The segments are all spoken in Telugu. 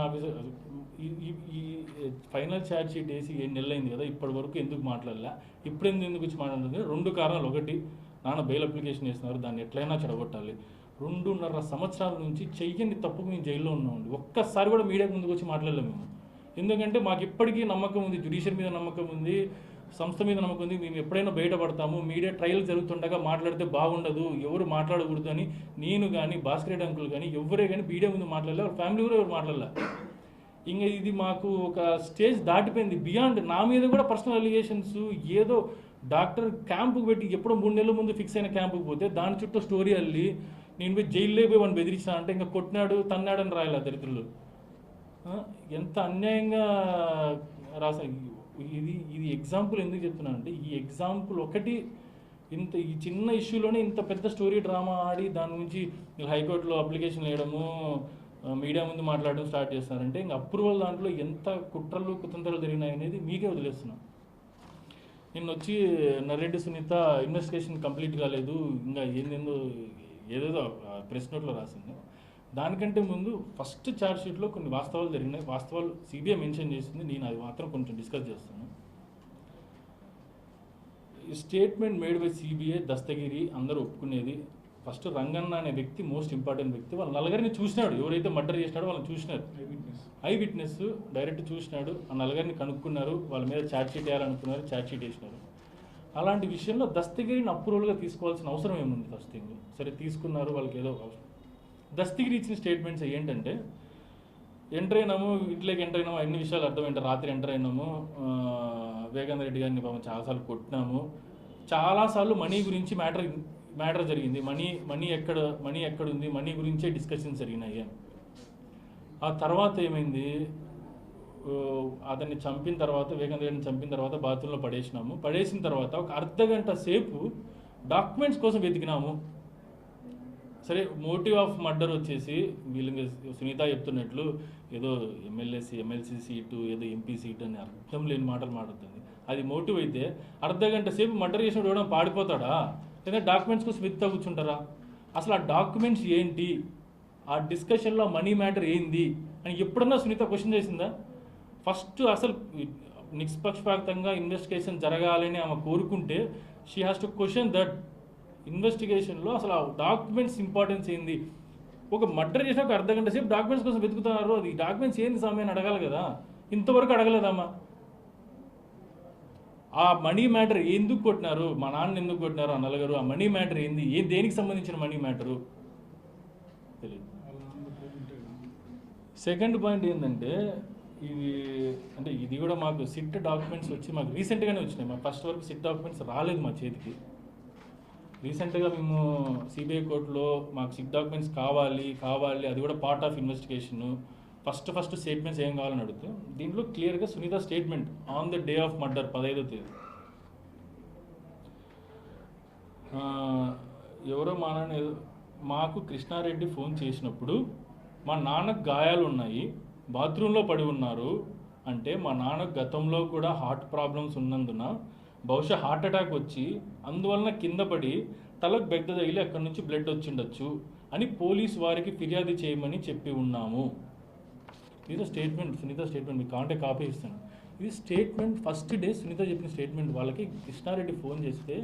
ఆఫీసర్ ఈ ఈ- ఫైనల్ ఛార్జ్ షీట్ వేసి ఏడు నెలలు అయింది కదా ఇప్పటి వరకు ఎందుకు మాట్లాడలే? ఇప్పుడు ఎందుకు ఎందుకు వచ్చి మాట్లాడుతుంది రెండు కారణాలు. ఒకటి నాన్న బెయిల్ అప్లికేషన్ వేస్తున్నారు దాన్ని ఎట్లయినా చెడగొట్టాలి. రెండున్నర సంవత్సరాల నుంచి చెయ్యని తప్పుకు మేము జైల్లో ఉన్నామండి. ఒక్కసారి కూడా మీడియా ముందుకు వచ్చి మాట్లాడలేము మేము. ఎందుకంటే మాకు ఇప్పటికీ నమ్మకం ఉంది జ్యుడిషియర్ మీద నమ్మకం ఉంది. సంస్థ మీద నమ్మకం ఉంది. మేము ఎప్పుడైనా బయటపడతాము. మీడియా ట్రయల్ జరుగుతుండగా మాట్లాడితే బాగుండదు. ఎవరు మాట్లాడకూడదు అని నేను కానీ భాస్కర్ రెడ్డి అంకుల్ కానీ ఎవరే కానీ మీడియా ముందు మాట్లాడలే. వాళ్ళ ఫ్యామిలీ కూడా ఎవరు మాట్లాడలే. ఇంకా ఇది మాకు ఒక స్టేజ్ దాటిపోయింది. బియాండ్ నా మీద కూడా పర్సనల్ అలిగేషన్స్ ఏదో డాక్టర్ క్యాంపుకి పెట్టి ఎప్పుడో మూడు నెలల ముందు ఫిక్స్ అయిన క్యాంపుకి పోతే దాని చుట్టూ స్టోరీ అల్లి నేను పోయి జైల్లో పోయి వాడిని బెదిరించిన అంటే ఇంకా కొట్టినాడు తన్నాడని రాయాలి ఆ దరిద్రులు. ఎంత అన్యాయంగా రాసా ఇది ఇది ఎగ్జాంపుల్ ఎందుకు చెప్తున్నాను అంటే ఈ ఎగ్జాంపుల్ ఒకటి ఇంత ఈ చిన్న ఇష్యూలోనే ఇంత పెద్ద స్టోరీ డ్రామా ఆడి దాని గురించి హైకోర్టులో అప్లికేషన్ వేయడము మీడియా ముందు మాట్లాడడం స్టార్ట్ చేస్తున్నారంటే ఇంకా అప్రూవల్ దాంట్లో ఎంత కుట్రలు కుతంత్రాలు జరిగినాయి అనేది మీకే వదిలేస్తున్నాను నిన్న వచ్చి నర్రెడ్డి సునీత ఇన్వెస్టిగేషన్ కంప్లీట్ కాలేదు ఇంకా ఏందేందో ఏదేదో ప్రెస్ నోట్లో రాసింది. దానికంటే ముందు ఫస్ట్ ఛార్జ్ షీట్లో కొన్ని వాస్తవాలు జరిగినాయి. వాస్తవాలు సిబిఐ మెన్షన్ చేసింది. నేను అది మాత్రం కొంచెం డిస్కస్ చేస్తాను. ఈ statement made by CBI Dastagiri అందరూ ఒప్పుకునేది. ఫస్ట్ రంగన్న అనే వ్యక్తి మోస్ట్ ఇంపార్టెంట్ వ్యక్తి వాళ్ళ నలుగురిని చూసినాడు. ఎవరైతే మర్డర్ చేసినాడో వాళ్ళని చూసినారు. I witness. డైరెక్ట్ చూసినాడు. ఆ నలుగురిని కనుక్కున్నారు. వాళ్ళ మీద ఛార్జ్ షీట్ వేయాలనుకున్నారు. ఛార్జ్ షీట్ వేసినారు. అలాంటి విషయంలో దస్తగిరిని అప్రూవల్గా తీసుకోవాల్సిన అవసరం ఏముంది ఫస్ట్ థింగ్? సరే తీసుకున్నారు. వాళ్ళకి ఏదో అవసరం. దస్తగిరి ఇచ్చిన స్టేట్మెంట్స్ ఏంటంటే ఎంటర్ అయినాము ఇంట్లోకి ఎంటర్ అయినాము అన్ని విషయాలు అర్థమైంటే రాత్రి ఎంటర్ అయినాము ఆ, వివేకానంద రెడ్డి గారిని పాపం చాలాసార్లు కొట్టినాము. చాలాసార్లు మనీ గురించి మ్యాటర్ మ్యాటర్ జరిగింది. మనీ మనీ ఎక్కడ మనీ ఎక్కడ ఉంది మనీ గురించే డిస్కషన్స్ జరిగినాయి. ఆ తర్వాత ఏమైంది? అతన్ని చంపిన తర్వాత వివేకానంద రెడ్డిని చంపిన తర్వాత బాత్రూంలో పడేసినాము. పడేసిన తర్వాత ఒక అర్ధ గంట సేపు డాక్యుమెంట్స్ కోసం వెతికినాము. సరే మోటివ్ ఆఫ్ మర్డర్ వచ్చేసి వీళ్ళకి సునీత చెప్తున్నట్లు ఏదో ఎమ్మెల్యేసి ఎమ్మెల్సీ సీటు ఏదో ఎంపీ సీట్ అని అర్థం లేని మాటలు మాట్లాడుతుంది. అది మోటివ్ అయితే అర్ధ గంట సేపు మర్డర్ చేసిన చూడడం పాడిపోతాడా లేదా డాక్యుమెంట్స్కి స్మిత్ కూర్చుంటారా? అసలు ఆ డాక్యుమెంట్స్ ఏంటి? ఆ డిస్కషన్లో మనీ మ్యాటర్ ఏంది? అని ఎప్పుడన్నా సునీత క్వశ్చన్ చేసిందా? ఫస్ట్ అసలు నిష్పక్షపాతంగా ఇన్వెస్టిగేషన్ జరగాలని ఆమె కోరుకుంటే she has to question that ఇన్వెస్టిగేషన్లో అసలు ఆ డాక్యుమెంట్స్ ఇంపార్టెన్స్ ఏంది? ఒక మర్డర్ చేసిన ఒక అర్ధ గంట సేపు డాక్యుమెంట్స్ కోసం వెతుకుతున్నారు. అది డాక్యుమెంట్స్ ఏంది సమయం అడగాలి కదా? ఇంతవరకు అడగలేదమ్మా. ఆ మనీ మ్యాటర్ ఎందుకు కొట్టినారు? మా నాన్న ఎందుకు కొట్టినారు? ఆ నలుగురు ఆ మనీ మ్యాటర్ ఏంది? ఏ దేనికి సంబంధించిన మనీ మ్యాటరు? తెలియదు సెకండ్ పాయింట్ ఏంటంటే ఇది అంటే ఇది కూడా మాకు సిట్ డాక్యుమెంట్స్ వచ్చి మాకు రీసెంట్గానే వచ్చినాయి. మా ఫస్ట్ వరకు సిట్ డాక్యుమెంట్స్ రాలేదు మా చేతికి. రీసెంట్గా మేము సిబిఐ కోర్టులో మాకు సిక్ డాక్యుమెంట్స్ కావాలి కావాలి అది కూడా part of investigation first first statements ఏం కావాలని అడిగితే దీంట్లో క్లియర్గా Sunitha statement on the day of murder పదహైదో తేదీ. ఎవరో మా నాన్న మాకు కృష్ణారెడ్డి ఫోన్ చేసినప్పుడు మా నాన్నకు గాయాలు ఉన్నాయి బాత్రూంలో పడి ఉన్నారు అంటే మా నాన్నకు గతంలో కూడా హార్ట్ ప్రాబ్లమ్స్ ఉన్నందున బహుశా హార్ట్ అటాక్ వచ్చి అందువలన కింద పడి తలకు బెగ్గ తగిలి అక్కడి నుంచి బ్లడ్ వచ్చిండొచ్చు అని పోలీస్ వారికి ఫిర్యాదు చేయమని చెప్పి ఉన్నాము. ఇది స్టేట్మెంట్ సునీత స్టేట్మెంట్ మీకు కాంటే కాపీ ఇస్తాను. ఇది స్టేట్మెంట్ ఫస్ట్ డే సునీత చెప్పిన స్టేట్మెంట్ వాళ్ళకి కృష్ణారెడ్డి ఫోన్ చేస్తే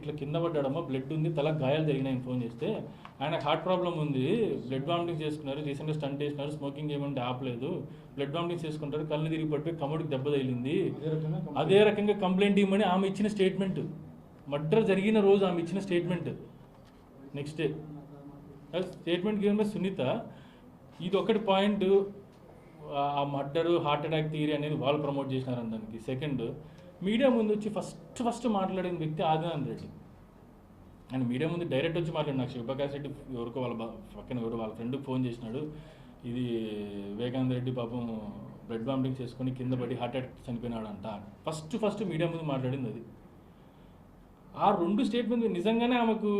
ఇట్లా కింద పడ్డాడమ్మా బ్లడ్ ఉంది తల గాయాలు జరిగినాయని ఫోన్ చేస్తే ఆయన హార్ట్ ప్రాబ్లం ఉంది బ్లడ్ వామిటింగ్ చేసుకున్నారు రీసెంట్గా స్టంట్ చేసినారు స్మోకింగ్ ఏమంటే ఆపలేదు బ్లడ్ వామిటింగ్ చేసుకుంటారు కళ్ళు తిరిగి పడిపోయి కమ్ముడికి దెబ్బ తగిలింది. అదే రకంగా కంప్లైంట్ ఇవ్వమని ఆమె ఇచ్చిన స్టేట్మెంట్ మర్డర్ జరిగిన రోజు ఆమె ఇచ్చిన statement next day statement given by Sunitha. ఇది ఒకటి పాయింట్ ఆ మర్డర్ హార్ట్ అటాక్ థియరీ అనేది వాళ్ళు ప్రమోట్ చేసినారు దానికి సెకండ్ మీడియా ముందు వచ్చి ఫస్ట్ ఫస్ట్ మాట్లాడిన వ్యక్తి ఆదినాథ్ రెడ్డి. అండ్ మీడియా ముందు డైరెక్ట్ వచ్చి మాట్లాడి నాకు శివప్రకాష్ రెడ్డి ఎవరికో వాళ్ళ పక్కన ఎవరు వాళ్ళ ఫ్రెండ్కి ఫోన్ చేసినాడు. ఇది వివేకానంద రెడ్డి పాపం బ్లడ్ వామిటింగ్ చేసుకొని కింద పడి హార్ట్ అటాక్ చనిపోయినాడు అంట ఫస్ట్ ఫస్ట్ మీడియా ముందు మాట్లాడింది అది. ఆ రెండు స్టేట్మెంట్ నిజంగానే ఆమెకు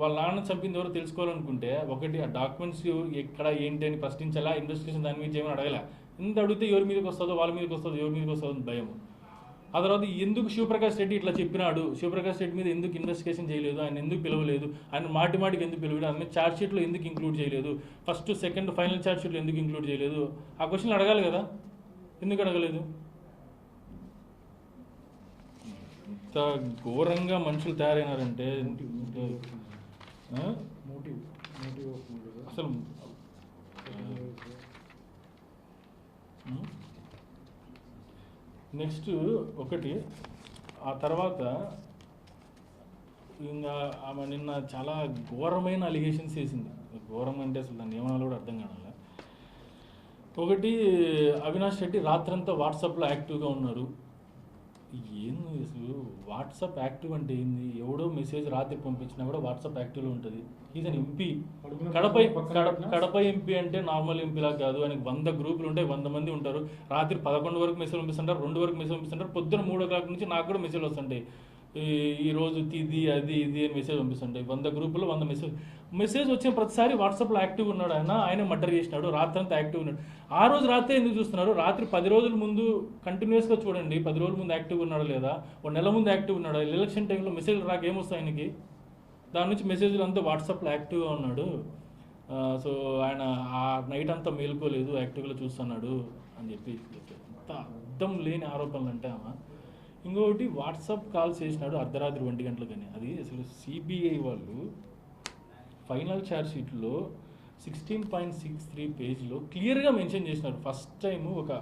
వాళ్ళ నాన్న చంపింది ఎవరో తెలుసుకోవాలనుకుంటే ఒకటి ఆ డాక్యుమెంట్స్ ఎక్కడ ఏంటి అని ప్రశ్నించాలా? ఇన్వెస్టిగేషన్ దాని మీద చేయమని అడగలే? ఇంత అడిగితే ఎవరి మీదకి వస్తుందో వాళ్ళ మీదకి వస్తుందో ఎవరి మీదకి వస్తుందో భయం ఆ తర్వాత ఎందుకు శివప్రకాష్ రెడ్డి ఇట్లా చెప్పినాడు? శివప్రకాష్ రెడ్డి మీద ఎందుకు ఇన్వెస్టిగేషన్ చేయలేదు? ఆయన ఎందుకు పిలవలేదు? ఆయన మాటి మాటికి ఎందుకు పిలవలేదు? ఆయన ఛార్జ్ షీట్లో ఎందుకు ఇంక్లూడ్ చేయలేదు? ఫస్ట్ సెకండ్ ఫైనల్ ఛార్జ్ షీట్లో ఎందుకు ఇంక్లూడ్ చేయలేదు? ఆ క్వశ్చన్ అడగాలి కదా? ఎందుకు అడగలేదు? ఇంత ఘోరంగా మనుషులు తయారైనారంటే అసలు నెక్స్ట్ ఒకటి ఆ తర్వాత ఇంకా ఆమె నిన్న చాలా ఘోరమైన అలిగేషన్స్ వేసింది ఘోరం అంటే అసలు దాన్ని ఏమన్నా కూడా అర్థం కావాలి ఒకటి అవినాష్ రెడ్డి రాత్రంతా వాట్సాప్లో యాక్టివ్గా ఉన్నారు. ఏంది అసలు వాట్సాప్ యాక్టివ్ అంటే ఏంది? ఎవడో మెసేజ్ రాత్రి పంపించినా కూడా వాట్సాప్ యాక్టివ్లో ఉంటుంది. Is an MP Kadapa Kadapa MP అంటే నార్మల్ ఎంపీలా కాదు. ఆయనకి వంద గ్రూపులు ఉంటాయి వంద మంది ఉంటారు. రాత్రి పదకొండు వరకు మెసేజ్ పంపిస్తుంటారు రెండు వరకు మెసేజ్ పంపిస్తుంటారు. పొద్దున మూడో క్లాక్ నుంచి నాకు కూడా మెసేజ్ వస్తుంటాయి. ఈ ఈ రోజు తిది అది ఇది అని మెసేజ్ పంపిస్తుంటాయి. వంద గ్రూపులో వంద మెసేజ్ మెసేజ్ వచ్చిన ప్రతిసారి వాట్సాప్లో యాక్టివ్ ఉన్నాడు ఆయన. ఆయన మర్డర్ చేసినాడు. రాత్రి అంతా యాక్టివ్ ఉన్నాడు. ఆ రోజు రాత్రి ఎందుకు చూస్తున్నారు? రాత్రి పది రోజుల ముందు కంటిన్యూస్గా చూడండి. పది రోజుల ముందు యాక్టివ్ ఉన్నాడు లేదా? ఒక నెల ముందు యాక్టివ్ ఉన్నాడు? ఎలక్షన్ టైంలో మెసేజ్ రాక ఏమొస్తాయి ఆయనకి? దాని నుంచి మెసేజ్లు అంతా వాట్సాప్లో యాక్టివ్గా ఉన్నాడు. సో ఆయన ఆ నైట్ అంతా మేలుకోలేదు. యాక్టివ్గా చూస్తున్నాడు అని చెప్పి అంత అర్థం లేని ఆరోపణలు అంటే ఆమె. ఇంకొకటి వాట్సాప్ కాల్స్ చేసినాడు అర్ధరాత్రి ఒంటి గంటలకని. అది అసలు సిబిఐ వాళ్ళు ఫైనల్ ఛార్జ్ షీట్లో సిక్స్టీన్ పాయింట్ సిక్స్ త్రీ పేజ్లో క్లియర్గా మెన్షన్ చేసినారు. ఫస్ట్ టైం ఒక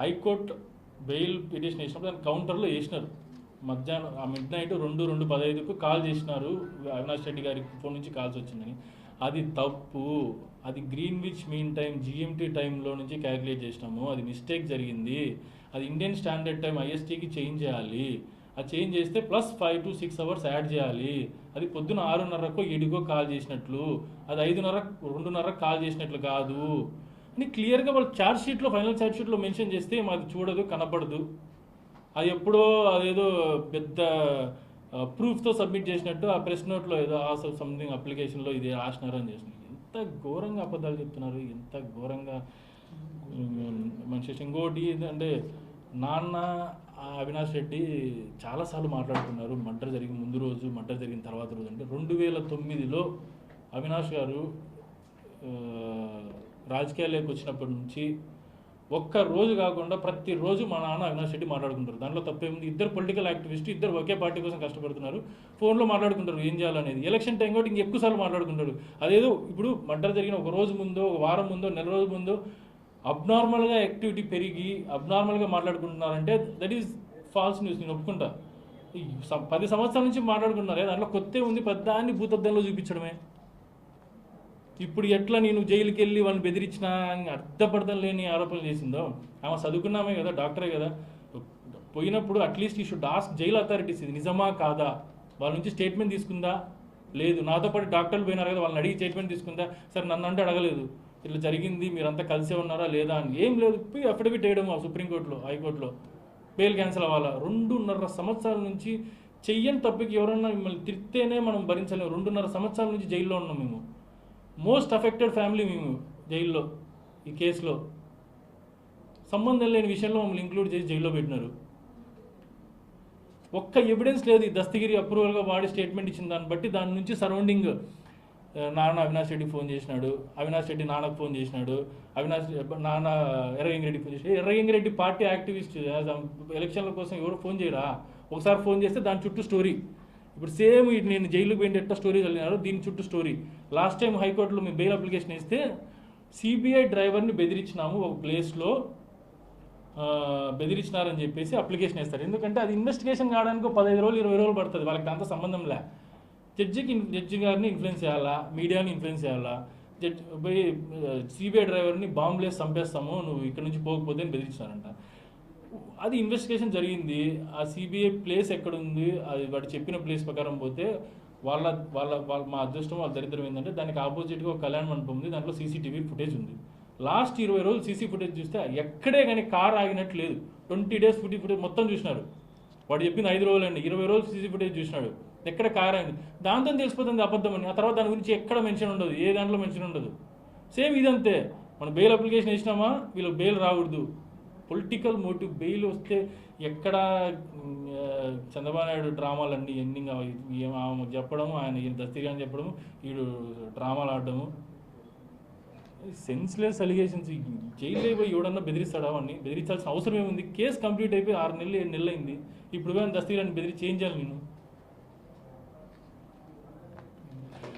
హైకోర్టు బెయిల్ పిటిషన్ వేసినప్పుడు దాని కౌంటర్లో వేసినారు. మధ్యాహ్నం ఆ మిడ్ నైట్ రెండు రెండు పదహైదుకు కాల్ చేసినారు అవినాష్ రెడ్డి గారి ఫోన్ నుంచి కాల్స్ వచ్చిందని. అది తప్పు. అది Greenwich mean time GMT టైంలో నుంచి క్యాలిక్యులేట్ చేసినాము. అది మిస్టేక్ జరిగింది. అది ఇండియన్ స్టాండర్డ్ టైం ఐఎస్టీకి చేంజ్ చేయాలి. అది చేంజ్ చేస్తే plus five to six hours add చేయాలి. అది పొద్దున ఆరున్నరకు ఏడుకో కాల్ చేసినట్లు అది ఐదున్నర రెండున్నర కాల్ చేసినట్లు కాదు. అని క్లియర్గా వాళ్ళు ఛార్జ్ షీట్లో ఫైనల్ ఛార్జ్ షీట్లో మెన్షన్ చేస్తే మాది చూడదు కనపడదు అది ఎప్పుడో అదేదో పెద్ద ప్రూఫ్తో సబ్మిట్ చేసినట్టు ఆ ప్రెస్ నోట్లో ఏదో ఆ సంథింగ్ అప్లికేషన్లో ఇది రాసినారు అని చేసినారు ఎంత ఘోరంగా అబద్ధాలు చెప్తున్నారు ఎంత ఘోరంగా. మనిషి ఇంకోటి అంటే నాన్న ఆ అవినాష్ రెడ్డి చాలాసార్లు మాట్లాడుతున్నారు మర్డర్ జరిగిన ముందు రోజు మర్డర్ జరిగిన తర్వాత రోజు అంటే రెండు వేల తొమ్మిదిలో అవినాష్ గారు రాజకీయాల్లోకి వచ్చినప్పటి నుంచి ఒక్క రోజు కాకుండా ప్రతిరోజు మా నాన్న అవినాష్ రెడ్డి మాట్లాడుకుంటారు. దాంట్లో తప్పేముంది? ఇద్దరు పొలిటికల్ యాక్టివిస్ట్ ఇద్దరు ఒకే పార్టీ కోసం కష్టపడుతున్నారు. ఫోన్లో మాట్లాడుకుంటారు ఏం చేయాలనేది. ఎలక్షన్ టైం కూడా ఇంకెక్కువసార్లు మాట్లాడుకుంటారు అదేదో ఇప్పుడు మర్డర్ జరిగిన ఒక రోజు ముందో ఒక వారం ముందో నెల రోజు ముందో అబ్నార్మల్గా యాక్టివిటీ పెరిగి అబ్నార్మల్గా మాట్లాడుకుంటున్నారంటే దట్ ఈస్ ఫాల్స్ న్యూస్ నేను ఒప్పుకుంటా. పది సంవత్సరాల నుంచి మాట్లాడుకుంటున్నారు దాంట్లో కొత్త ఉంది పెద్దాన్ని భూతద్దంలో చూపించడమే. ఇప్పుడు ఎట్లా నేను జైలుకి వెళ్ళి వాళ్ళని బెదిరించినా అని అర్థపడతం లేని ఆరోపణలు చేసిందో. ఆమె చదువుకున్నామే కదా డాక్టరే కదా. పోయినప్పుడు అట్లీస్ట్ ఈ షుడ్ ఆస్క్ జైలు అథారిటీస్ ఇది నిజమా కాదా? వాళ్ళ నుంచి స్టేట్మెంట్ తీసుకుందా? లేదు. నాతో పాటు డాక్టర్లు పోయినారు కదా వాళ్ళని అడిగి స్టేట్మెంట్ తీసుకుందా? సరే నన్ను అంటే అడగలేదు. ఇట్లా జరిగింది మీరంతా కలిసే ఉన్నారా లేదా అని. ఏం లేదు అఫిడవిట్ వేయడం ఆ సుప్రీంకోర్టులో హైకోర్టులో. బెయిల్ క్యాన్సిల్ అవ్వాలా? రెండున్నర సంవత్సరాల నుంచి చెయ్యని తప్పికి ఎవరన్నా మిమ్మల్ని తిడితేనే మనం భరించలేము. రెండున్నర సంవత్సరాల నుంచి జైల్లో ఉన్నాం మేము. మోస్ట్ అఫెక్టెడ్ ఫ్యామిలీ మేము జైల్లో ఈ కేసులో. సంబంధం లేని విషయంలో మమ్మల్ని ఇంక్లూడ్ చేసి జైల్లో పెట్టినారు. ఒక్క ఎవిడెన్స్ లేదు ఈ దస్తగిరి అప్రూవల్గా వాడి స్టేట్మెంట్ ఇచ్చిన దాన్ని బట్టి దాని నుంచి సరౌండింగ్ నాన్న అవినాష్ రెడ్డి ఫోన్ చేసినాడు. అవినాష్ రెడ్డి నాన్నకు ఫోన్ చేసినాడు. అవినాష్ నాన్న ఎర్రగంగిరెడ్డి ఫోన్ చేసినాడు ఎర్రగంగిరెడ్డి పార్టీ యాక్టివిస్ట్ ఎలక్షన్ల కోసం ఎవరు ఫోన్ చేయరా? ఒకసారి ఫోన్ చేస్తే దాని చుట్టూ స్టోరీ. ఇప్పుడు సేమ్ నేను జైలుకు పోయిన ఎట్లా స్టోరీ చదివినారు దీని చుట్టూ స్టోరీ. లాస్ట్ టైం హైకోర్టులో మేము బెయిల్ అప్లికేషన్ ఇస్తే సిబిఐ డ్రైవర్ని బెదిరించినాము ఒక ప్లేస్లో. బెదిరించినారని చెప్పేసి అప్లికేషన్ వేస్తారు. ఎందుకంటే అది ఇన్వెస్టిగేషన్ కావడానికి పదహైదు రోజులు ఇరవై రోజులు పడుతుంది. వాళ్ళకి అంత సంబంధం లే. జడ్జికి జడ్జి గారిని ఇన్ఫ్లుయెన్స్ చేయాలా? మీడియాని ఇన్ఫ్లుయెన్స్ చేయాలా? జడ్జి పోయి సిబిఐ డ్రైవర్ని బాంబులేసి చంపేస్తాము నువ్వు ఇక్కడ నుంచి పోకపోతే అని బెదిరించారంట అది ఇన్వెస్టిగేషన్ జరిగింది. ఆ సిబిఐ ప్లేస్ ఎక్కడుంది? అది వాడు చెప్పిన ప్లేస్ ప్రకారం పోతే వాళ్ళ వాళ్ళ వాళ్ళ మా అదృష్టం వాళ్ళ దరిద్రం ఏంటంటే దానికి ఆపోజిట్గా ఒక కళ్యాణ మండపం ఉంది. దాంట్లో సీసీటీవీ ఫుటేజ్ ఉంది. లాస్ట్ ఇరవై రోజులు సీసీ ఫుటేజ్ చూస్తే ఎక్కడే కానీ కార్ ఆగినట్టు లేదు. ట్వంటీ డేస్ ఫుటీ ఫుటేజ్ మొత్తం చూసినారు వాడు చెప్పింది ఐదు రోజులు అండి. ఇరవై రోజులు సీసీ ఫుటేజ్ చూసినాడు. ఎక్కడ కార్ దాంతో తెలిసిపోతుంది అబద్ధం అని. ఆ తర్వాత దాని గురించి ఎక్కడ మెన్షన్ ఉండదు ఏ దాంట్లో మెన్షన్ ఉండదు. సేమ్ ఇదంతే. మనం బెయిల్ అప్లికేషన్ ఇచ్చినామా వీళ్ళకి బెయిల్ రాకూడదు. పొలిటికల్ మోటివ్ బెయిల్ వస్తే ఎక్కడ చంద్రబాబు నాయుడు డ్రామాలన్నీ ఎండింగ్ ఆమె చెప్పడము ఆయన ఈయన దస్తగిరి అని చెప్పడం వీడు డ్రామాలు ఆడడము. సెన్స్లెస్ అలిగేషన్స్ జైల్లో పోయి ఎవడన్నా బెదిరిస్తాడా వాడిని బెదిరించాల్సిన అవసరం ఏముంది? కేసు కంప్లీట్ అయిపోయి ఆరు నెలలు ఏడు నెలలు అయింది. ఇప్పుడు కానీ దస్తగిరి అని బెదిరి చేయించాలి నేను.